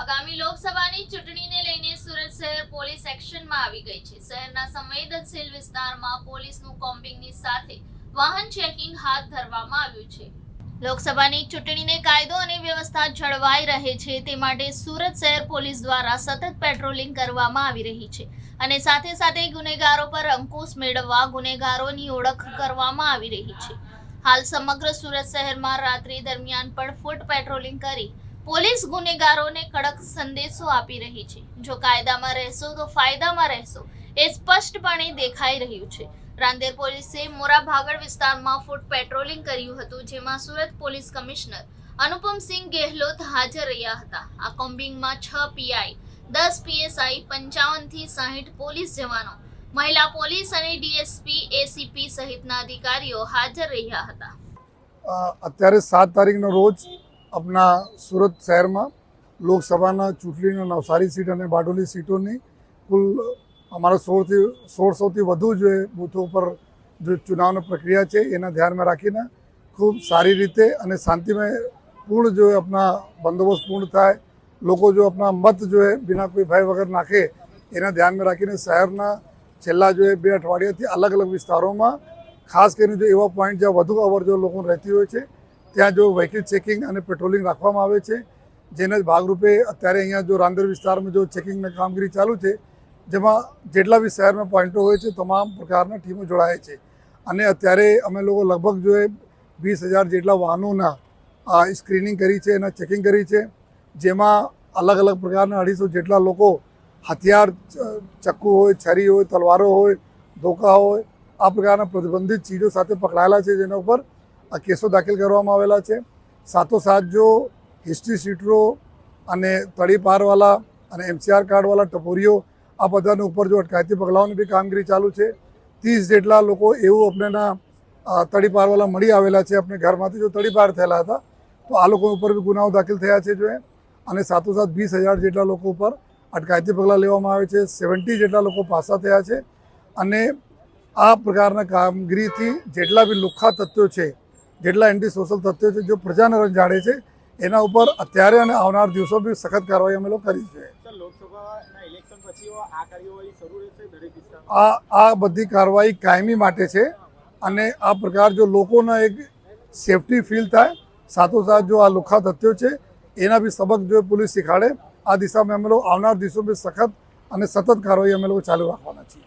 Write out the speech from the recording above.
આગામી લોકસભાની ચૂંટણીને લઈને સુરત શહેર પોલીસ એક્શનમાં આવી ગઈ છે. શહેરના સંવેદનશીલ વિસ્તારમાં પોલીસનું કોમ્બિંગની સાથે વાહન ચેકિંગ હાથ ધરવામાં આવ્યું છે. લોકસભાની ચૂંટણીને કાયદો અને વ્યવસ્થા જળવાઈ રહે છે તે માટે સુરત શહેર પોલીસ દ્વારા સતત પેટ્રોલિંગ કરવામાં આવી રહી છે અને સાથે સાથે ગુનેગારો પર અંકુશ મેળવવા ગુનેગારોની ઓળખ કરવામાં આવી રહી છે. હાલ સમગ્ર સુરત શહેરમાં રાત્રિ દરમિયાન પણ ફૂટ પેટ્રોલિંગ કરી પોલીસ ગુનેગારોને કડક સંદેશો આપી રહી છે. જો કાયદામાં રહેશો તો ફાયદામાં રહેશો એ સ્પષ્ટપણે દેખાઈ રહ્યું છે. રાંદેર પોલીસે મોરા ભાગળ વિસ્તારમાં ફૂટ પેટ્રોલિંગ કર્યું હતું, જેમાં સુરત પોલીસ કમિશનર અનુપમસિંહ ગેહલોત હાજર રહ્યા હતા. આ કોમ્બિંગમાં છ પીઆઈ, દસ પીએસઆઈ પંચાવનથી સાહીઠ પોલીસ જવાનો, મહિલા પોલીસ અને ડીએસપી, એસીપી સહિતના અધિકારીઓ હાજર રહ્યા હતા. અત્યારે સાત તારીખનો રોજ આપણા સુરત શહેરમાં લોકસભાના ચૂંટણીના નવસારી સીટ અને બારડોલી સીટોની કુલ અમારા સોળથી સોળસોથી વધુ જે બૂથો ઉપર જે ચુનાવની પ્રક્રિયા છે, એના ધ્યાનમાં રાખીને ખૂબ સારી રીતે અને શાંતિમય પૂર્ણ જો આપણા બંદોબસ્ત પૂર્ણ થાય, લોકો જો આપણા મત જો બિના કોઈ ભય વગર નાખે, એના ધ્યાનમાં રાખીને શહેરના છેલ્લા જો બે અઠવાડિયાથી અલગ અલગ વિસ્તારોમાં ખાસ કરીને જો એવા પોઈન્ટ જ્યાં વધુ અવર જો લોકો રહેતી હોય છે ત્યાં જો વ્હીકલ ચેકિંગ અને પેટ્રોલિંગ રાખવામાં આવે છે, જેના ભાગરૂપે અત્યારે અહીંયા જો રાંદેર વિસ્તારમાં જો ચેકિંગની કામગીરી ચાલુ છે, જેમાં જેટલા બી શહેરમાં પોઈન્ટો હોય છે, તમામ પ્રકારના ટીમો જોડાય છે. અને અત્યારે અમે લોકો લગભગ જો એ વીસ હજાર જેટલા વાહનોના સ્ક્રીનિંગ કરી છે એના ચેકિંગ કરી છે, જેમાં અલગ અલગ પ્રકારના અઢીસો જેટલા લોકો હથિયાર ચક્કુ હોય, છરી હોય, તલવારો હોય, ધોકા હોય, આ પ્રકારના પ્રતિબંધિત ચીજો સાથે પકડાયેલા છે, જેના ઉપર આ કેસો દાખલ કરવામાં આવેલા છે. સાથોસાથ જો હિસ્ટ્રી શીટરો અને તળી પારવાળા અને એમસીઆર કાર્ડવાળા ટપોરીઓ આ બધાની ઉપર જો અટકાયતી પગલાઓની બી કામગીરી ચાલુ છે. ત્રીસ જેટલા લોકો એવું આપણેના અ, તળી પારવાળા મળી આવેલા છે આપણે ઘરમાંથી જો તળી પાર થયેલા હતા તો આ લોકો ઉપર બી ગુનાઓ દાખલ થયા છે જો અને સાથોસાથ વીસ હજાર જેટલા લોકો ઉપર અટકાયતી પગલાં લેવામાં આવે છે. સેવન્ટી જેટલા લોકો પાસા થયા છે. અને આ પ્રકારના કામગીરીથી જેટલા બી લુખ્ખા તત્વો છે જેટલા એન્ટી સોશિયલ તથ્યો છે જો પ્રજાને રંજાડે છે એના ઉપર અત્યારે અને આવનાર દિવસો બી સખત કાર્યવાહી અમે લોકો કરી છે. આ આ બધી કાર્યવાહી કાયમી માટે છે અને આ પ્રકાર જો લોકોના એક સેફટી ફીલ થાય સાથોસાથ જો આ લુખ્ખા તથ્યો છે એના બી સબક જો પોલીસ શીખાડે આ દિશામાં અમે લોકો આવનાર દિવસો બી સખત અને સતત કાર્યવાહી અમે લોકો ચાલુ રાખવાના છીએ.